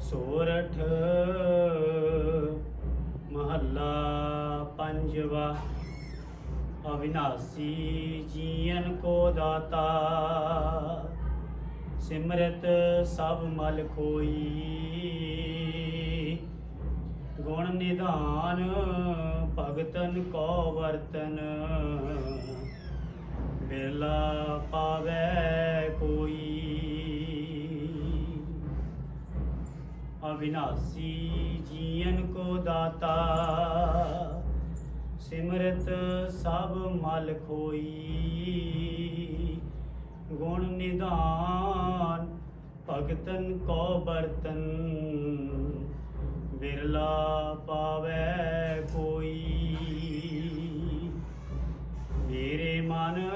ਸੋਰਠ। ਮਹੱਲਾ ਪੰਜਵਾ। ਅਵਿਨਾਸੀ ਜੀਵਨ ਕੋ ਦਾਤਾ। ਸਿਮਰਤ ਸਭ ਮਲ ਕੋਈ ਗੁਣ ਨਿਧਾਨ ਭਗਤਨ ਕੋ ਵਰਤਨ। ਬਿਰਲਾ ਪਾਵੇ ਅਵਿਨਾਸੀ ਜੀਵਨ ਕੋ ਦਾਤਾ। ਸਿਮਰਤ ਸਭ ਮਲ ਖੋਈ। ਗੁਣ ਨਿਧਾਨ ਭਗਤਨ ਕੋ ਬਰਤਨ ਬਿਰਲਾ ਪਾਵੇ ਕੋਈ। ਮੇਰੇ ਮਨ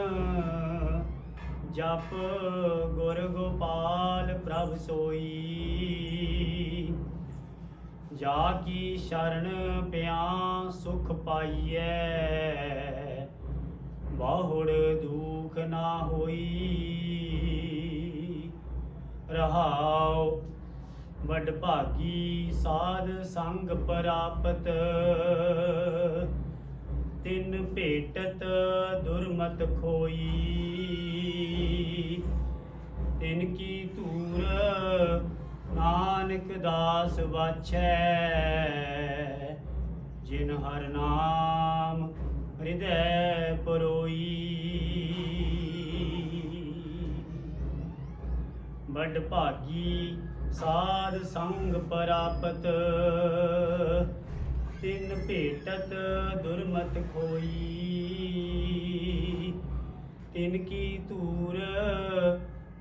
ਜਪ ਗੁਰ ਗੋਪਾਲ ਪ੍ਰਭ ਸੋਈ। ਜਾ ਕੀ ਸ਼ਰਨ ਪਿਆ ਸੁਖ ਪਾਈਐ? ਬਾਹੁੜ ਦੁਖ ਨਾ ਹੋਈ। ਰਹਾਉ ਵਡ ਭਾਗੀ ਸਾਧ ਸੰਗ ਪ੍ਰਾਪਤ। ਤਿੰਨ ਭੇਟਤ ਦੁਰਮਤ ਖੋਈ। ਤਿਨ ਕੀ ਧੂਰ ਨਾਨਕ ਦਾਸ ਵਾਛੈ, ਜਿਨ ਹਰ ਨਾਮ ਹਿਰਦੈ ਪਰੋਈ। ਵੱਡ ਭਾਗੀ ਸਾਧ ਸੰਗ ਪ੍ਰਾਪਤ, ਤਿਨ ਭੇਟਤ ਦੁਰਮਤ ਖੋਈ। ਤਿਨ ਕੀ ਤੂਰ